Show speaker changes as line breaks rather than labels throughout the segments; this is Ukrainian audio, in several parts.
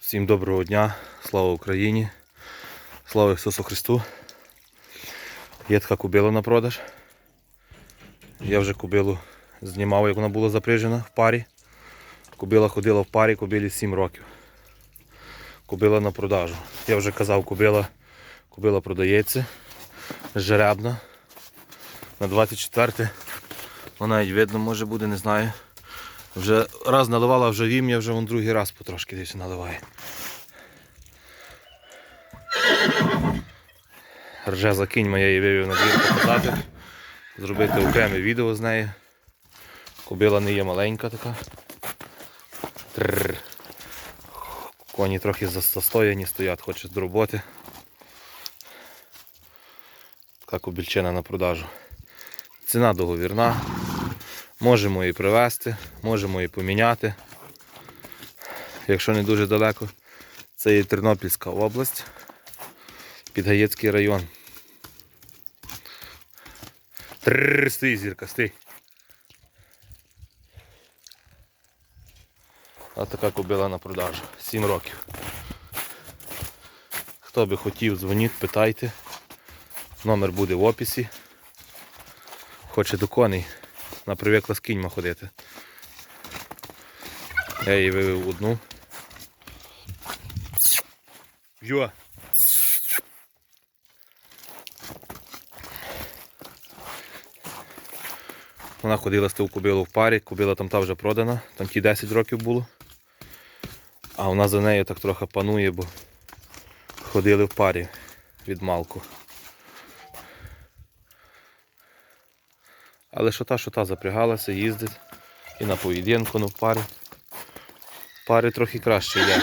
Всім доброго дня, слава Україні, слава Ісусу Христу. Є така кубила на продаж. Я вже кубилу знімав, як вона була запряжена в парі. Кубила ходила в парі, кубилі 7 років. Кубила на продажу. Я вже казав, кубила, кубила продається. Жеребна. На 24 вона навіть видно може буде, не знаю. Вже раз наливала вже вім'я, вже вон другий раз потрошки десь наливає. Рже за її вивів на двір показати. Зробити окреме відео з нею. Кобила не є маленька така. Трррр. Коні трохи застояні стоять, хочуть до роботи. Така кобільчина на продажу. Ціна договірна. Можемо її привезти, можемо її поміняти. Якщо не дуже далеко, це є Тернопільська область, Підгаєцький район. Трррр, стій, зірка, стій. А така кобила на продажу. 7 років. Хто би хотів, дзвоніть, питайте. Номер буде в описі. Хоче до коней. Вона привикла з кіньма ходити. Я її вивів одну. Йо! Вона ходила з ту кубилу в парі, кубила там та вже продана, там ті 10 років було. А вона за нею так трохи панує, бо ходили в парі від малку. Але що та, що та запрягалася, їздить і на поєдинку, ну в парі. Пари трохи краще йде.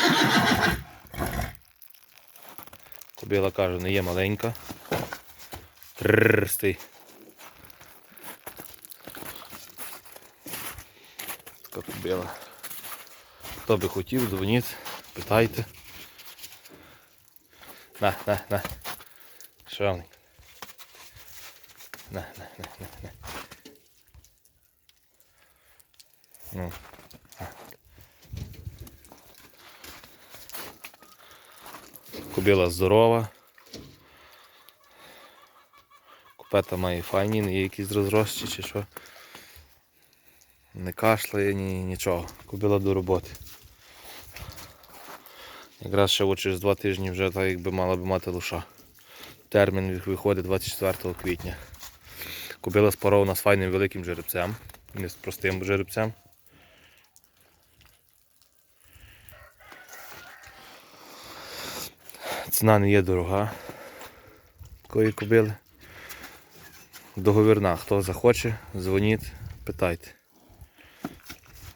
Кобила каже, не є маленька. Трррр, стій. Така кобила. Хто би хотів, дзвоніть, питайте. На, на, на. Шовник. На, на, на, на, на. Ну. Здорова. Купета має файні, не є якісь розрощі чи що. Не кашляє, ні, нічого. Кобила до роботи. Якраз ще через два тижні вже так якби мала би мати лоша. Термін виходить 24 квітня. Кобила спарована з файним великим жеребцем, не з простим жеребцем. Ціна не є дорога. Такої кобили. Договірна. Хто захоче, дзвоніть, питайте.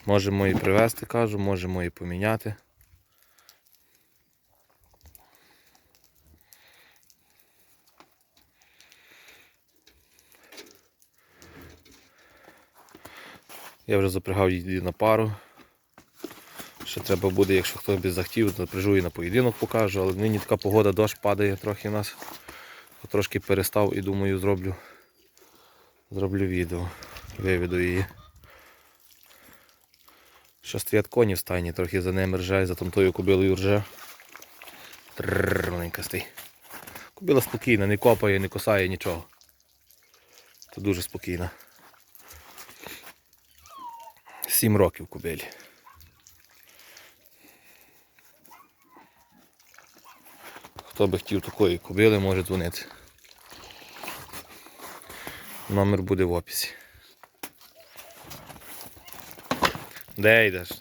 Можемо її привезти, кажу, можемо її поміняти. Я вже запрягав її на пару. Ще треба буде, якщо хтось би захотів, то прижу і на поєдинок покажу, але нині така погода, дощ падає трохи нас. Трошки перестав і думаю зроблю зроблю відео. Виведу її. Ще стоять коні в стайні, трохи за ними рже, за тою кобилою рже. Трррр, маленька стій. Кобила спокійна, не копає, не косає нічого. Це дуже спокійна. Сім років кобилі. Хто би хотів такої кобили, може дзвонити. Номер буде в описі. Де йдеш?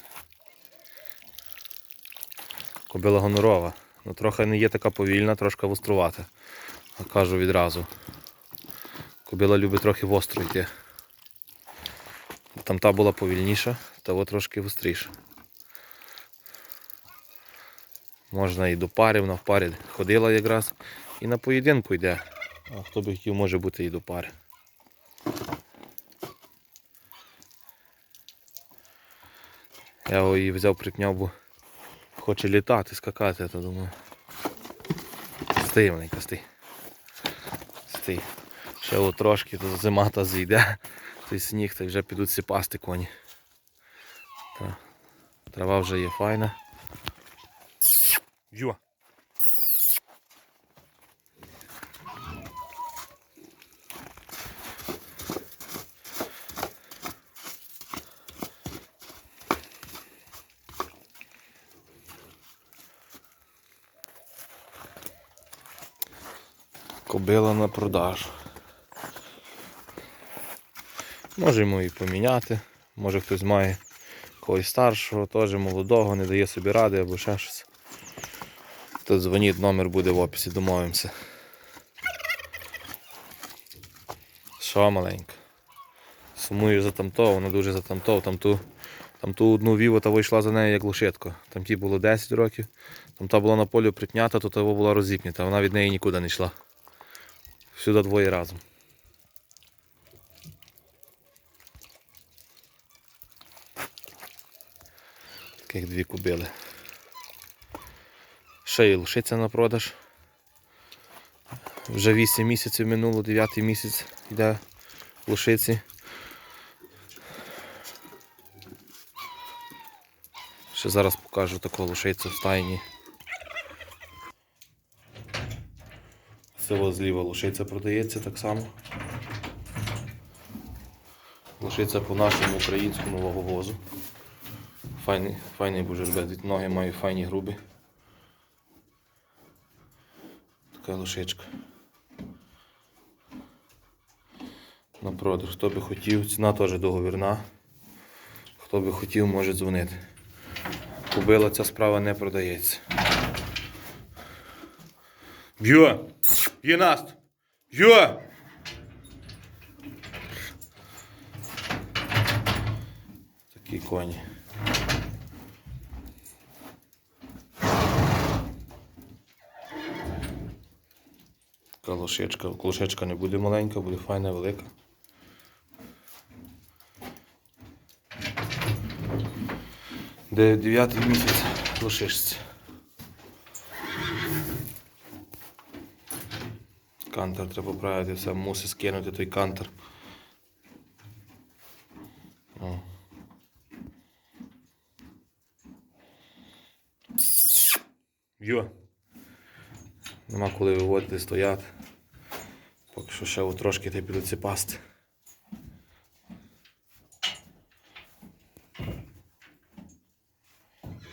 Кобила гонорова. Ну трохи не є така повільна, трошки вострувата. Кажу відразу. Кобила любить трохи востро йти. Там та була повільніша, та трошки гостріша. Можна і до пари, вона в парі ходила якраз. І на поєдинку йде. А хто би хотів, може бути і до пари. Я його її взяв, припняв, бо хоче літати, скакати, то думаю. Стий, маленька, стий. Стий. Ще от трошки, то зима та зійде, той сніг, та вже підуть сипасти коні. Та. Трава вже є файна. Йо. Кобила на продажу. Можемо і поміняти. Може хтось має когось старшого, теж молодого, не дає собі ради або ще щось. То дзвоніть, номер буде в описі, домовимося. Що маленька? Сумую за тамто, вона дуже за тамто. Там ту, там ту одну віву та вийшла за нею як лошитко. Там ті було 10 років, там та була на полі припнята, то того була розіпнята, вона від неї нікуди не йшла. Всюди двоє разом. Таких дві кубили. Ще є лошиця на продаж. Вже 8 місяців минуло, 9 місяць йде лошиці. Ще зараз покажу таку лошицю в стайні. Село зліва лошиця продається так само. Лошиця по нашому українському ваговозу. Файний, файний бужербет. Ноги маю файні грубі. Така лошичка. На продаж. Хто би хотів, ціна теж договірна. Хто би хотів, може дзвонити. Кубила ця справа не продається. Б'є! Є наст! Б'є! Такі коні. Така лошечка. Лошечка не буде маленька, буде файна, велика. Де дев'ятий місяць лошишці. Кантер треба правити, все мусить скинути той кантер. Йо. Нема коли виводити, стояти. Поки що ще трошки ти підуть пасти.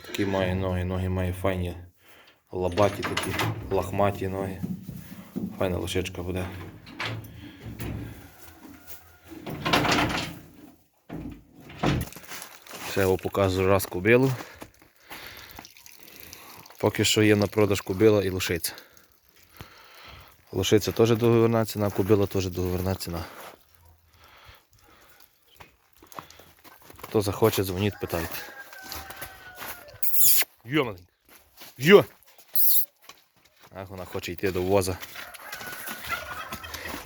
Такі має ноги, ноги має файні лабаті такі, лахматі ноги. Файна лошечка буде. Ще його показую раз кубилу. Поки що є на продаж кубила і лошиця. Лошиця теж договірна ціна, кубила теж договірна ціна. Хто захоче, дзвоніть, питайте. Йо, маленька. Йо! Ах, вона хоче йти до воза.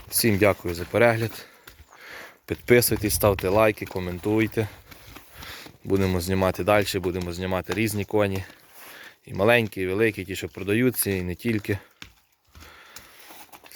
Всім дякую за перегляд. Підписуйтесь, ставте лайки, коментуйте. Будемо знімати далі, будемо знімати різні коні. І маленькі, і великі, ті, що продаються, і не тільки.